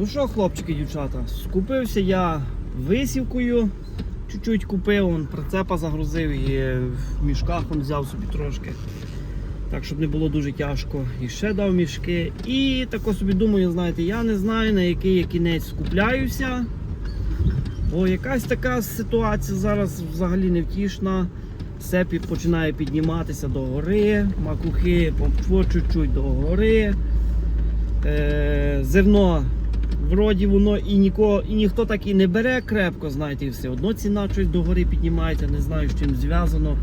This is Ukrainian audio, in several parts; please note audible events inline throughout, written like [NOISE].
Ну що, хлопчики, дівчата, скупився я висівкою, чуть-чуть купив, он прицепа загрузив і в мішках он взяв собі трошки. Так, щоб не було дуже тяжко. І ще дав мішки. І тако собі думаю, знаєте, я не знаю на який я кінець скупляюся. Бо якась така ситуація зараз взагалі невтішна. Все починає підніматися до гори, макухи по чуть-чуть до гори. Е, зерно вроді воно і нікого, і ніхто так і не бере крепко, знаєте, і все одно ціна щось догори піднімається, не знаю з чим зв'язано.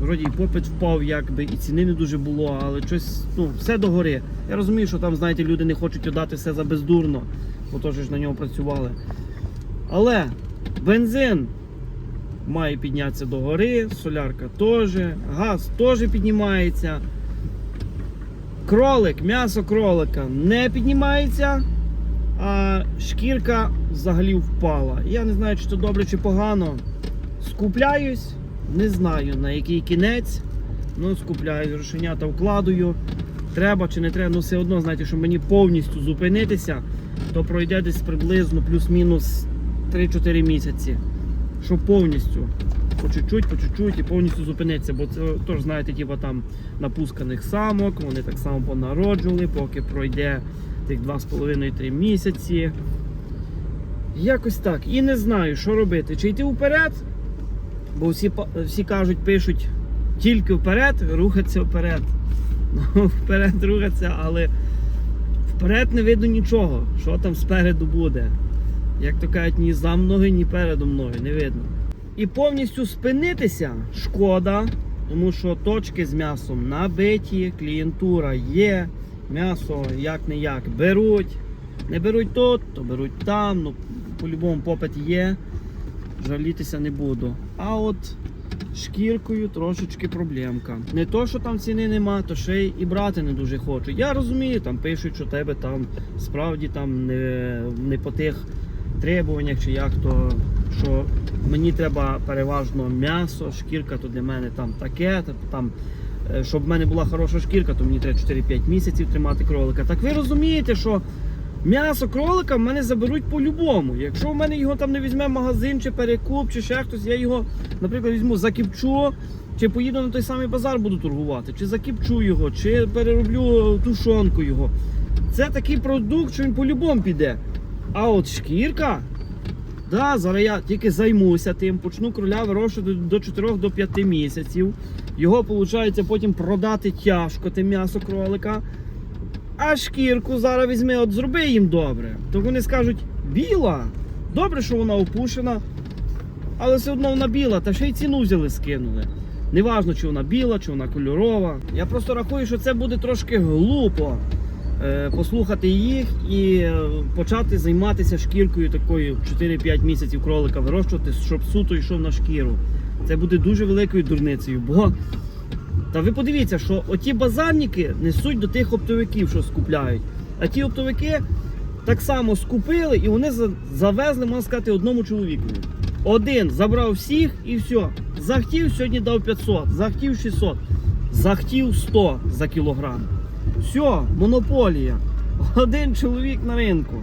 Вроді і попит впав, якби, і ціни не дуже було, але щось, ну, все догори. Я розумію, що там, знаєте, люди не хочуть віддати все за бездурно, бо теж ж на ньому працювали. Але бензин має піднятися до гори, солярка теж, газ теж піднімається. Кролик, м'ясо кролика не піднімається, а шкірка взагалі впала. Я не знаю, чи це добре, чи погано. Скупляюсь, не знаю на який кінець. Ну, скупляюсь, грошенята вкладую. Треба чи не треба, ну все одно, знаєте, що мені повністю зупинитися, то пройде десь приблизно плюс-мінус 3-4 місяці. Щоб повністю по чуть-чуть, по чуть-чуть і повністю зупинитися. Бо це теж, знаєте, типу там напусканих самок, вони так само понароджували, поки пройде тих 2,5-3 місяці. Якось так. І не знаю, що робити. Чи йти вперед, бо всі, всі кажуть, пишуть тільки вперед, рухатися вперед. [LAUGHS] Ну, вперед рухатися, але вперед не видно нічого, що там спереду буде. Як то кажуть, ні за мною, ні передо мною, не видно. І повністю спинитися шкода, тому що точки з м'ясом набиті, клієнтура є, м'ясо як не як беруть. Не беруть тут, то беруть там. Ну, по-любому попит є. Жалітися не буду. А от шкіркою трошечки проблемка. Не то, що там ціни нема, то ще й і брати не дуже хочу. Я розумію, там пишуть, що тебе там справді там не, не по тих требуваннях чи як то, що мені треба переважно м'ясо, шкірка то для мене там таке, там. Е, Щоб в мене була хороша шкірка, то мені треба 4-5 місяців тримати кролика. Так ви розумієте, що м'ясо кролика в мене заберуть по-любому. Якщо в мене його там не візьме магазин, чи перекуп, чи ще хтось, я його, наприклад, візьму, закіпчу, чи поїду на той самий базар, буду торгувати, чи закіпчу його, чи перероблю тушонку його. Це такий продукт, що він по-любому піде. А от шкірка, да, зараз я тільки займуся тим, почну кроля вирощувати до 4-5 місяців. Його, виходить, потім продати тяжко, те м'ясо кролика. А шкірку зараз візьми, от зроби їм добре. То вони скажуть, біла. Добре, що вона опушена, але все одно вона біла, та ще й ціну взяли, скинули. Неважно, чи вона біла, чи вона кольорова. Я просто рахую, що це буде трошки глупо е, послухати їх і е, почати займатися шкіркою такою 4-5 місяців кролика вирощувати, щоб суто йшов на шкіру. Це буде дуже великою дурницею, бо та ви подивіться, що оті базарники несуть до тих оптовиків, що скупляють. А ті оптовики так само скупили і вони завезли, можна сказати, одному чоловіку. Один забрав всіх і все. Захтів сьогодні дав 500, захтів 600, захтів 100 за кілограм. Все, монополія. Один чоловік на ринку.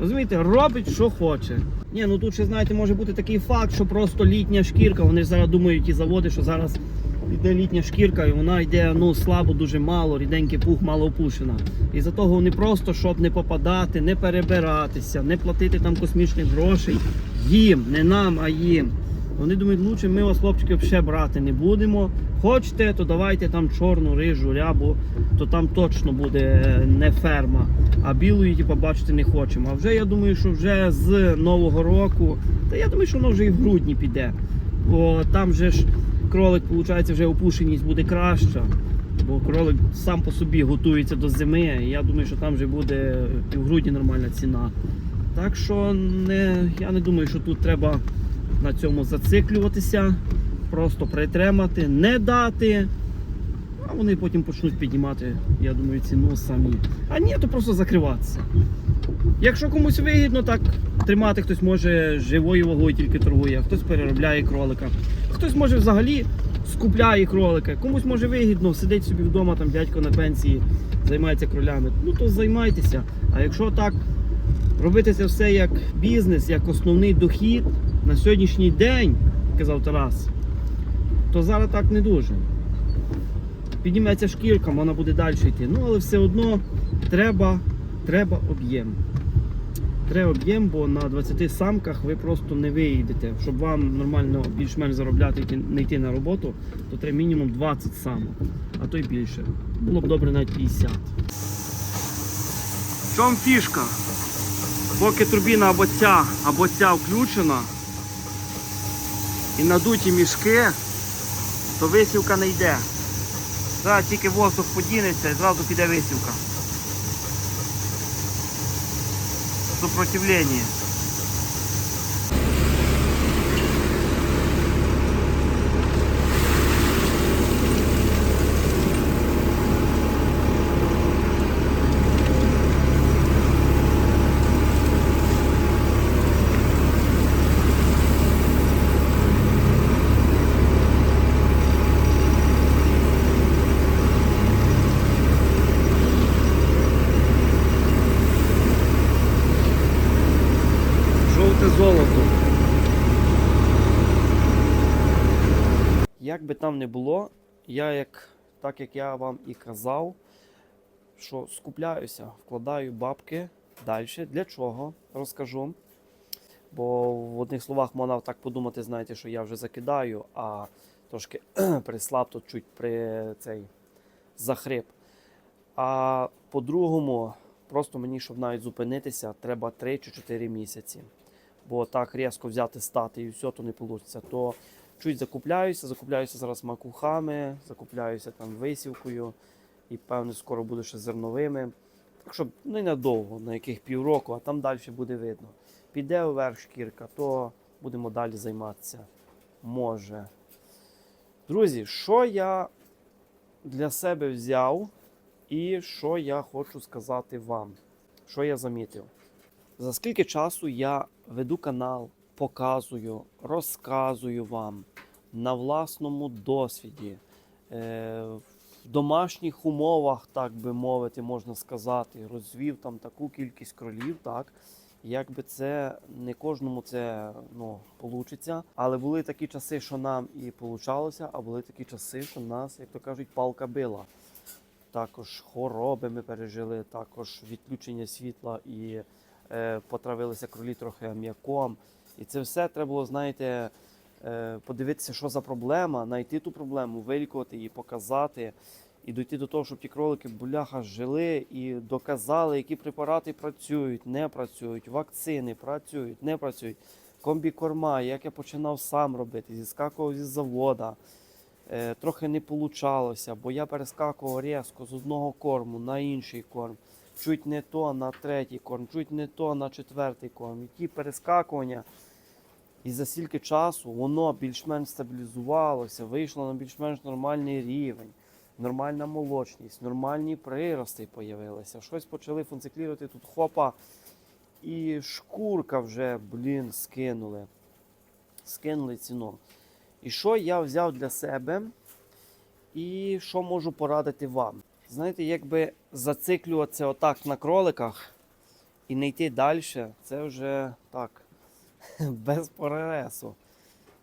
Розумієте, робить, що хоче. Ні, ну тут ще знаєте, може бути такий факт, що просто літня шкірка. Вони ж зараз думають ті заводи, що зараз йде літня шкірка, і вона йде ну слабо, дуже мало, ріденький пух, мало опушена. І за того вони просто, щоб не попадати, не перебиратися, не платити там космічних грошей їм, не нам, а їм. Вони думають, лучше ми вас, хлопчики, взагалі брати не будемо. Хочете, то давайте там чорну, рижу, рябу, то там точно буде е, не ферма. А білої, типу, бачити не хочемо. А вже я думаю, що вже з нового року, та я думаю, що воно вже і в грудні піде. Бо там же ж кролик, виходить, вже опушеність буде краща. Бо кролик сам по собі готується до зими. і Я думаю, що там вже буде і в грудні нормальна ціна. Так що не, я не думаю, що тут треба на цьому зациклюватися, просто притримати, не дати. А вони потім почнуть піднімати, я думаю, ціну самі. А ні, то просто закриватися. Якщо комусь вигідно, так тримати, хтось може живою вагою тільки торгує, хтось переробляє кролика. Хтось може взагалі скупляє кролика, комусь може вигідно, сидить собі вдома, там дядько на пенсії, займається кролями. Ну то займайтеся. А якщо так робити це все як бізнес, як основний дохід на сьогоднішній день, казав Тарас, то зараз так не дуже. Підніметься шкірка, вона буде далі йти. Ну, але все одно треба, треба об'єм. Треба об'єм, бо на 20 самках ви просто не виїдете. Щоб вам нормально більш-менш заробляти не йти на роботу, то треба мінімум 20 самок, а то й більше. Було б добре навіть 50. В чому фішка? Поки турбіна або ця, або ця включена і надуті мішки, то висівка не йде. Зараз тільки воздух подінеться і зразу піде висівка. Супротивлення. Жовте золото. Як би там не було, я як, так як я вам і казав, що скупляюся, вкладаю бабки далі. Для чого? Розкажу. Бо в одних словах можна так подумати, знаєте, що я вже закидаю, а трошки [CLEARS THROAT] прислаб тут чуть при цей захрип. А по-другому, просто мені, щоб навіть зупинитися, треба 3 чи 4 місяці. Бо так різко взяти стати і все, то не вийде. То чуть закупляюся, закупляюся зараз макухами, закупляюся там висівкою і певне скоро буду ще зерновими. Так що не надовго, на яких півроку, а там далі буде видно. Піде вверх шкірка, то будемо далі займатися. Може. Друзі, що я для себе взяв і що я хочу сказати вам, що я замітив. За скільки часу я веду канал, показую, розказую вам на власному досвіді, е, в домашніх умовах, так би мовити, можна сказати, розвів там таку кількість кролів, так. Якби це не кожному це ну, получиться. Але були такі часи, що нам і получалося, а були такі часи, що нас, як то кажуть, палка била. Також хвороби ми пережили, також відключення світла і е, потравилися кролі трохи ам'яком. І це все треба було, знаєте, е, подивитися, що за проблема, знайти ту проблему, вилікувати її, показати і дійти до того, щоб ті кролики бляха жили і доказали, які препарати працюють, не працюють, вакцини працюють, не працюють. Комбікорма, як я починав сам робити, зіскакував зі завода. Е, трохи не получалося, бо я перескакував різко з одного корму на інший корм. Чуть не то на третій корм, чуть не то на четвертий корм. І ті перескакування. І за стільки часу воно більш-менш стабілізувалося, вийшло на більш-менш нормальний рівень, нормальна молочність, нормальні прирости з'явилися. Щось почали функціклірувати тут хопа. І шкурка вже, блін, скинули. Скинули ціну. І що я взяв для себе, і що можу порадити вам? Знаєте, якби зациклюватися отак на кроликах і не йти далі, це вже так, [LAUGHS] без перересу.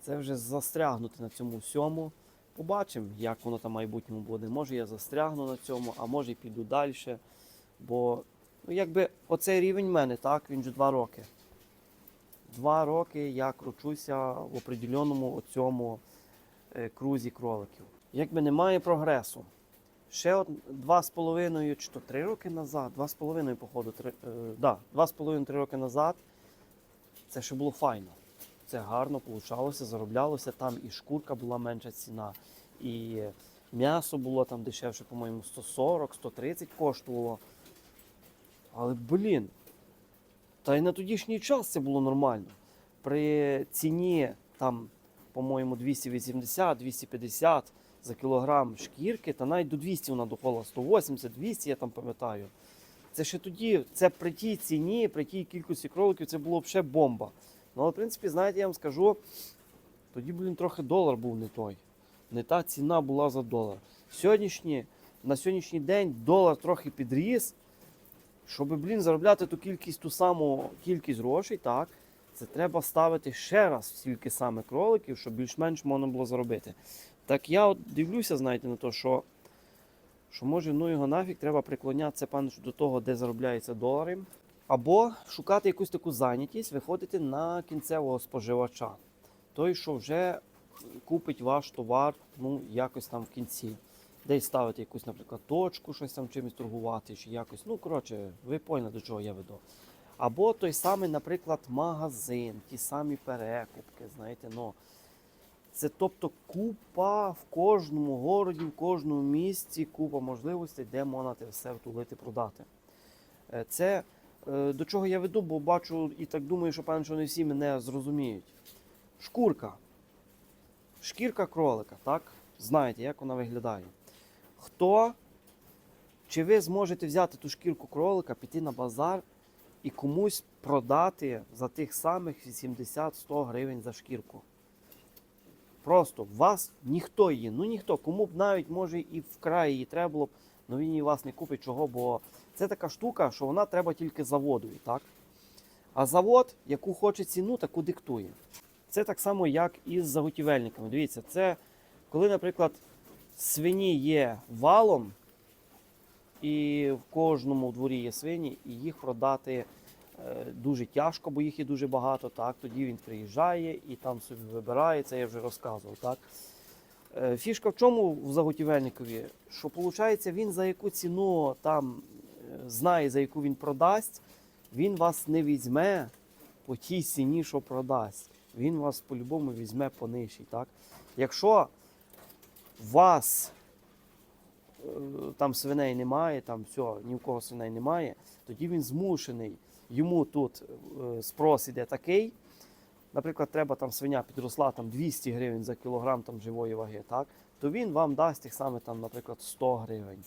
Це вже застрягнути на цьому всьому. Побачимо, як воно там в майбутньому буде. Може я застрягну на цьому, а може і піду далі. Бо ну, якби оцей рівень в мене, так, він вже два роки. Два роки я кручуся в определеному цьому е, крузі кроликів. Якби немає прогресу. Ще от два з половиною чи то три роки назад, два з половиною, походу, три, е, да, два з половиною три роки назад. Це ще було файно. Це гарно получалося, зароблялося. Там і шкурка була менша ціна, і м'ясо було там дешевше, по-моєму, 140-130 коштувало. Але, блін, та й на тодішній час це було нормально. При ціні там, по-моєму, 280-250 за кілограм шкірки, та навіть до 200 вона доходила 180-200, я там пам'ятаю. Це ще тоді, це при тій ціні, при тій кількості кроликів, це було б ще бомба. Ну, але, в принципі, знаєте, я вам скажу, тоді, блін, трохи долар був не той. Не та ціна була за долар. Сьогоднішні, на сьогоднішній день долар трохи підріс. Щоб, блін, заробляти ту кількість, ту саму кількість грошей, так, це треба ставити ще раз стільки саме кроликів, щоб більш-менш можна було заробити. Так я от дивлюся, знаєте, на те, що, що може ну його нафіг, треба приклонятися певно, до того, де заробляються долари. Або шукати якусь таку зайнятість, виходити на кінцевого споживача. Той, що вже купить ваш товар, ну, якось там в кінці. Десь ставити якусь, наприклад, точку, щось там чимось торгувати, чи якось. Ну, коротше, ви поняли, до чого я веду. Або той самий, наприклад, магазин, ті самі перекупки, знаєте, ну. Це тобто купа в кожному городі, в кожному місті, купа можливостей, де можна те все втулити, продати. Е, Це е, до чого я веду, бо бачу і так думаю, що певно, що не всі мене зрозуміють. Шкурка. Шкірка кролика, так? Знаєте, як вона виглядає. Хто? Чи ви зможете взяти ту шкірку кролика, піти на базар і комусь продати за тих самих 80-100 гривень за шкірку? Просто вас ніхто її, ну ніхто, кому б навіть може і вкрай її треба було б, але він її вас не купить. Чого? Бо це така штука, що вона треба тільки заводові, так? А завод, яку хоче ціну, таку диктує. Це так само, як і з заготівельниками. Дивіться, це коли, наприклад, свині є валом, і в кожному дворі є свині, і їх продати дуже тяжко, бо їх є дуже багато. Так? Тоді він приїжджає і там собі вибирає, це я вже розказував. Так? Е, Фішка в чому в заготівельникові? Що виходить, він за яку ціну там е, знає, за яку він продасть, він вас не візьме по тій ціні, що продасть. Він вас по-любому візьме по нижчій. Так? Якщо вас е, там свиней немає, там все, ні в кого свиней немає, тоді він змушений. Йому тут е, спрос іде такий. Наприклад, треба там свиня підросла там 200 гривень за кілограм там, живої ваги, так? то він вам дасть тих саме, там, наприклад, 100 гривень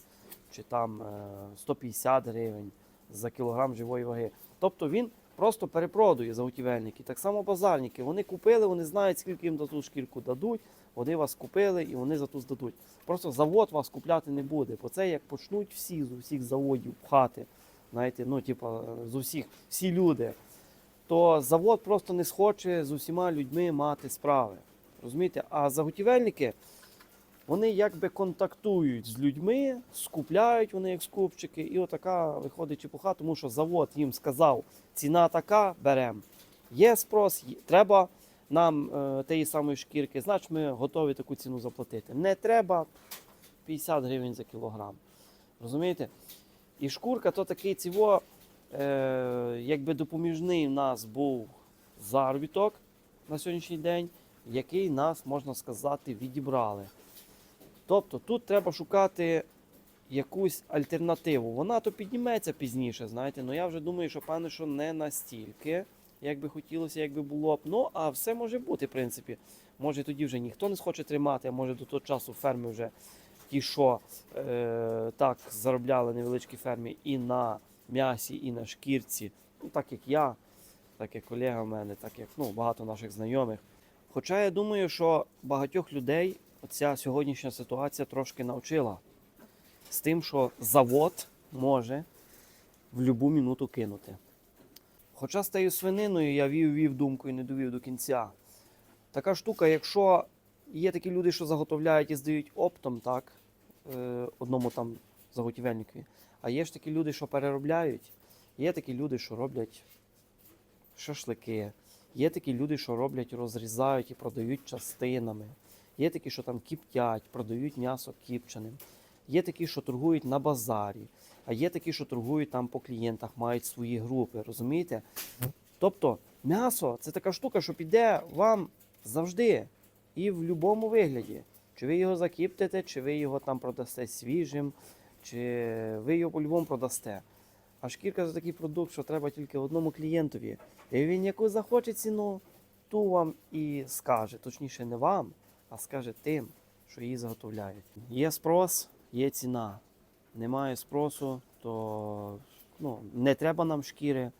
чи там е, 150 гривень за кілограм живої ваги. Тобто він просто перепродує заготівельники. Так само базарники. Вони купили, вони знають, скільки їм за ту шкірку дадуть, вони вас купили і вони за ту здадуть. Просто завод вас купляти не буде. Бо це як почнуть всі з усіх заводів пхати, знаєте, ну, типу, з усіх, всі люди, то завод просто не схоче з усіма людьми мати справи. Розумієте? А заготівельники, вони якби контактують з людьми, скупляють вони як скупчики, і отака виходить чепуха, тому що завод їм сказав, ціна така, беремо. Є спрос, треба нам е, тієї самої шкірки, значить ми готові таку ціну заплатити. Не треба 50 гривень за кілограм. Розумієте? І шкурка то такий ціво, е, якби допоміжний в нас був заробіток на сьогоднішній день, який нас, можна сказати, відібрали. Тобто тут треба шукати якусь альтернативу. Вона то підніметься пізніше, знаєте, але я вже думаю, що певне, що не настільки, як би хотілося, як було б. Ну, а все може бути, в принципі. Може тоді вже ніхто не схоче тримати, а може до того часу ферми вже ті, що е, так заробляли невеличкі фермі і на м'ясі, і на шкірці. Ну, так як я, так як колега в мене, так як ну, багато наших знайомих. Хоча я думаю, що багатьох людей оця сьогоднішня ситуація трошки навчила з тим, що завод може в будь-яку минуту кинути. Хоча з тією свининою я вів-вів думку і не довів до кінця. Така штука, якщо є такі люди, що заготовляють і здають оптом, так, е, одному там заготівельникові, а є ж такі люди, що переробляють, є такі люди, що роблять шашлики, є такі люди, що роблять, розрізають і продають частинами. Є такі, що там кіптять, продають м'ясо кіпченим. Є такі, що торгують на базарі, а є такі, що торгують там по клієнтах, мають свої групи, розумієте? Тобто м'ясо це така штука, що піде вам завжди і в будь-якому вигляді. Чи ви його закіптите, чи ви його там продасте свіжим, чи ви його по-любому продасте. А шкірка це такий продукт, що треба тільки одному клієнтові. І він яку захоче ціну, ту вам і скаже. Точніше, не вам, а скаже тим, що її заготовляють. Є спрос, є ціна. Немає спросу, то ну, не треба нам шкіри.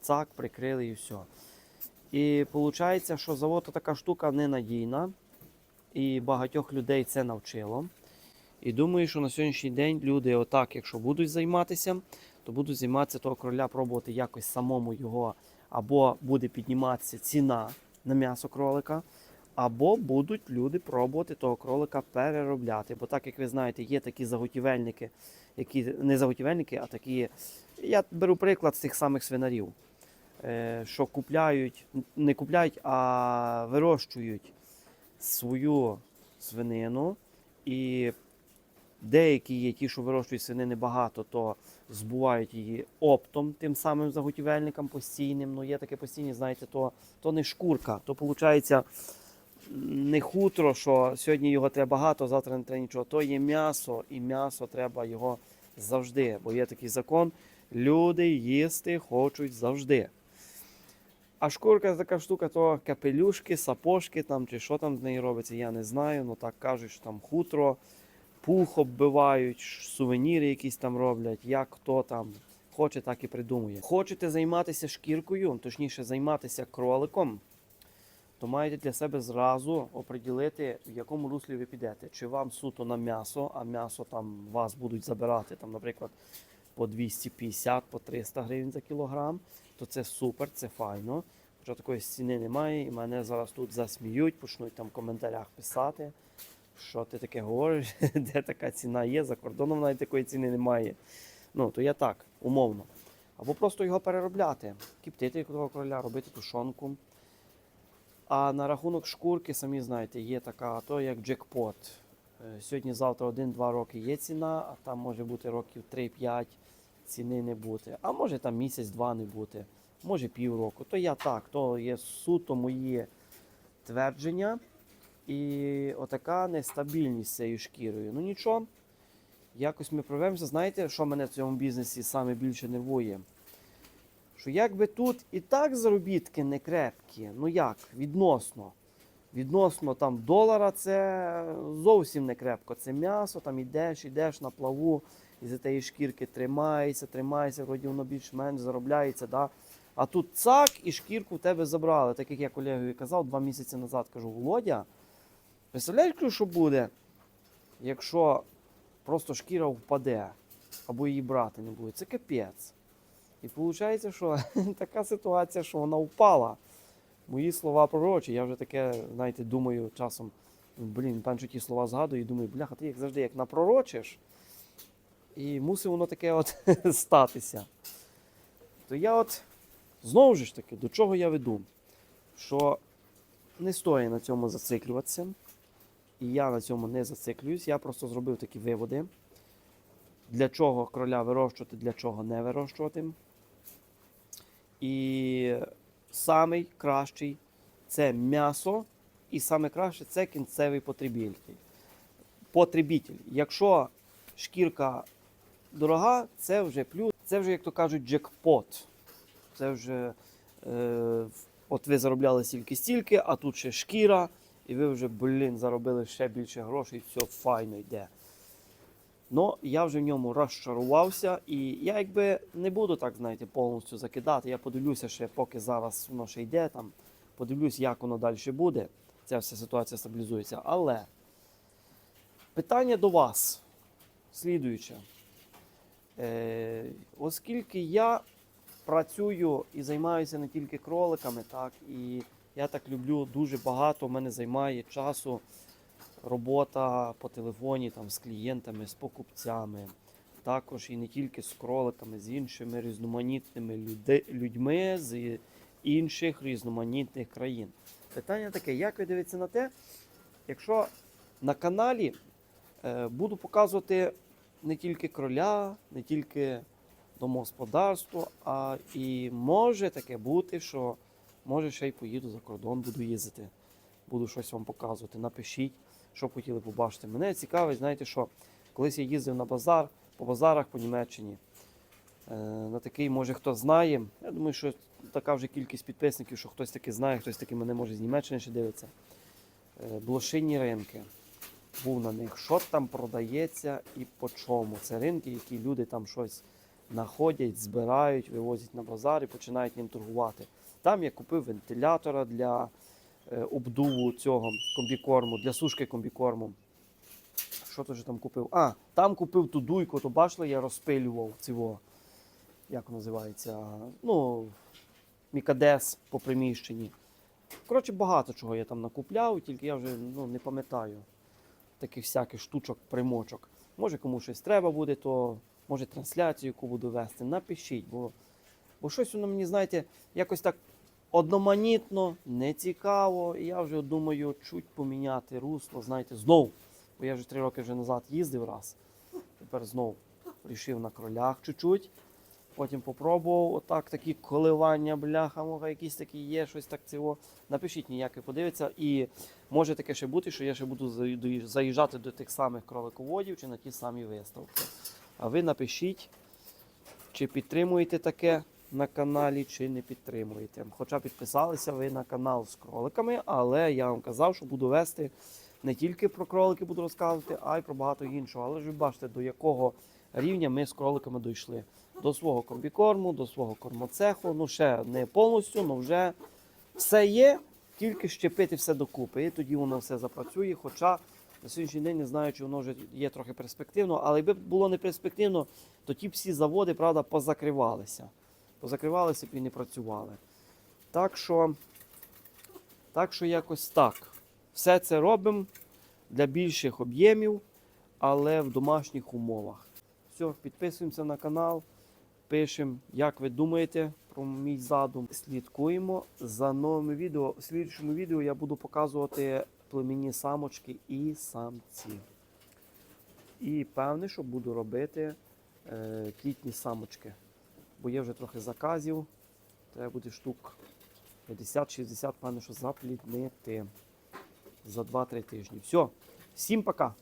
Цак, прикрили і все. І виходить, що завод така штука ненадійна, і багатьох людей це навчило. І думаю, що на сьогоднішній день люди, отак, якщо будуть займатися, то буду займатися того кроля, пробувати якось самому його, або буде підніматися ціна на м'ясо кролика, або будуть люди пробувати того кролика переробляти. Бо так як ви знаєте, є такі заготівельники, які не заготівельники, а такі. Я беру приклад з тих самих свинарів, що купляють, не купляють, а вирощують свою свинину. І деякі є ті, що вирощують свинини багато, то збувають її оптом тим самим заготівельникам постійним. Ну, є таке постійні, знаєте, то, то не шкурка, то виходить не хутро, що сьогодні його треба багато, завтра не треба нічого. То є м'ясо, і м'ясо треба його завжди. Бо є такий закон: люди їсти хочуть завжди. А шкурка така штука, то капелюшки, сапожки там чи що там з неї робиться, я не знаю. Ну так кажуть, що там хутро, пух оббивають, сувеніри якісь там роблять, як хто там хоче, так і придумує. Хочете займатися шкіркою, точніше займатися кроликом, то маєте для себе зразу оприділити, в якому руслі ви підете. Чи вам суто на м'ясо, а м'ясо там вас будуть забирати, там, наприклад, по 250, по 300 гривень за кілограм, то це супер, це файно. Хоча такої ціни немає, і мене зараз тут засміють, почнуть там в коментарях писати, що ти таке говориш, [LAUGHS] де така ціна є, за кордоном навіть такої ціни немає. Ну, то я так, умовно. Або просто його переробляти, кіптити того кроля, робити тушонку. А на рахунок шкурки, самі знаєте, є така, то як джекпот. Е, Сьогодні-завтра один-два роки є ціна, а там може бути років 3-5 ціни не бути. А може там місяць-два не бути, може півроку. То я так, то є суто мої твердження. І отака нестабільність з цією шкірою. Ну нічого, якось ми провемося. Знаєте, що мене в цьому бізнесі саме більше нервує? Що якби тут і так заробітки не крепкі, ну як, відносно. Відносно там долара це зовсім не крепко. Це м'ясо, там ідеш, ідеш на плаву, і за тієї шкірки тримається, тримається, вроді воно більш-менш заробляється. Да? А тут цак і шкірку в тебе забрали. Так як я колегові казав два місяці назад, кажу, Володя, представляєш, що буде, якщо просто шкіра впаде, або її брати не буде. Це капець. І виходить, що [LAUGHS] така ситуація, що вона впала. Мої слова пророчі. Я вже таке, знаєте, думаю часом, блін, панчу ті слова згадую і думаю, бляха, ти як завжди як напророчиш, і мусить воно таке от [LAUGHS] статися. То я от знову ж таки, до чого я веду? Що не стоїть на цьому зациклюватися. І я на цьому не зациклююсь. Я просто зробив такі виводи. Для чого кроля вирощувати, для чого не вирощувати. І самий кращий це м'ясо, і саме краще це кінцевий. Потребитель. Якщо шкірка дорога, це вже плюс, це вже, як то кажуть, джекпот. Це вже е, от ви заробляли стільки-стільки, а тут ще шкіра, і ви вже, блін, заробили ще більше грошей, і все файно йде. Ну, я вже в ньому розчарувався, і я якби не буду так, знаєте, повністю закидати. Я подивлюся ще, поки зараз воно ще йде там. Подивлюсь, як воно далі буде. Ця вся ситуація стабілізується. Але питання до вас слідуюче. Е, оскільки я працюю і займаюся не тільки кроликами, так, і я так люблю дуже багато, в мене займає часу робота по телефоні там, з клієнтами, з покупцями, також і не тільки з кроликами, з іншими різноманітними люди, людьми з інших різноманітних країн. Питання таке: як ви дивитеся на те, якщо на каналі е, буду показувати не тільки кроля, не тільки домогосподарство, а і може таке бути, що може ще й поїду за кордон, буду їздити, буду щось вам показувати. Напишіть, що б хотіли побачити. Мене цікавить, знаєте що, колись я їздив на базар, по базарах по Німеччині. Е, на такий, може, хто знає. Я думаю, що така вже кількість підписників, що хтось таки знає, хтось таки мене може з Німеччини ще дивиться. Е, Блошині ринки. Був на них, що там продається і по чому. Це ринки, які люди там щось знаходять, збирають, вивозять на базар і починають ним торгувати. Там я купив вентилятора для е, обдуву цього комбікорму, для сушки комбікорму. Що то ж там купив? А, там купив ту дуйку, то бачили, я розпилював цього. як називається, ну, Мікадес по приміщенні. Коротше, багато чого я там накупляв, тільки я вже ну, не пам'ятаю таких всяких штучок, примочок. Може комусь щось треба буде, то може трансляцію, яку буду вести. Напишіть, бо, бо щось воно мені, знаєте, якось так одноманітно, нецікаво. І я вже думаю, чуть поміняти русло, знаєте, знов. Бо я вже три роки вже назад їздив раз. Тепер знов рішив на кролях чуть-чуть. Потім попробував отак такі коливання, бляха, мога, якісь такі є, щось так цього. Напишіть ніяке, подивиться. І може таке ще бути, що я ще буду заїжджати до тих самих кролиководів чи на ті самі виставки. А ви напишіть, чи підтримуєте таке на каналі, чи не підтримуєте. Хоча підписалися ви на канал з кроликами, але я вам казав, що буду вести не тільки про кролики буду розказувати, а й про багато іншого. Але ж ви бачите, до якого рівня ми з кроликами дійшли. До свого комбікорму, до свого кормоцеху. Ну, ще не повністю, але вже все є, тільки щепити все докупи. І тоді воно все запрацює. Хоча на сьогоднішній день не знаю, чи воно вже є трохи перспективно, але якби було не перспективно, то ті всі заводи, правда, позакривалися. Позакривалися б і не працювали. Так що, так що якось так. Все це робимо для більших об'ємів, але в домашніх умовах. Все, підписуємося на канал, пишемо, як ви думаєте про мій задум. Слідкуємо за новими відео. У слідчому відео я буду показувати племінні самочки і самці. І певне, що буду робити е, кітні самочки. Бо є вже трохи заказів. Треба буде штук 50-60, певне, що запліднити за 2-3 тижні. Все, всім пока!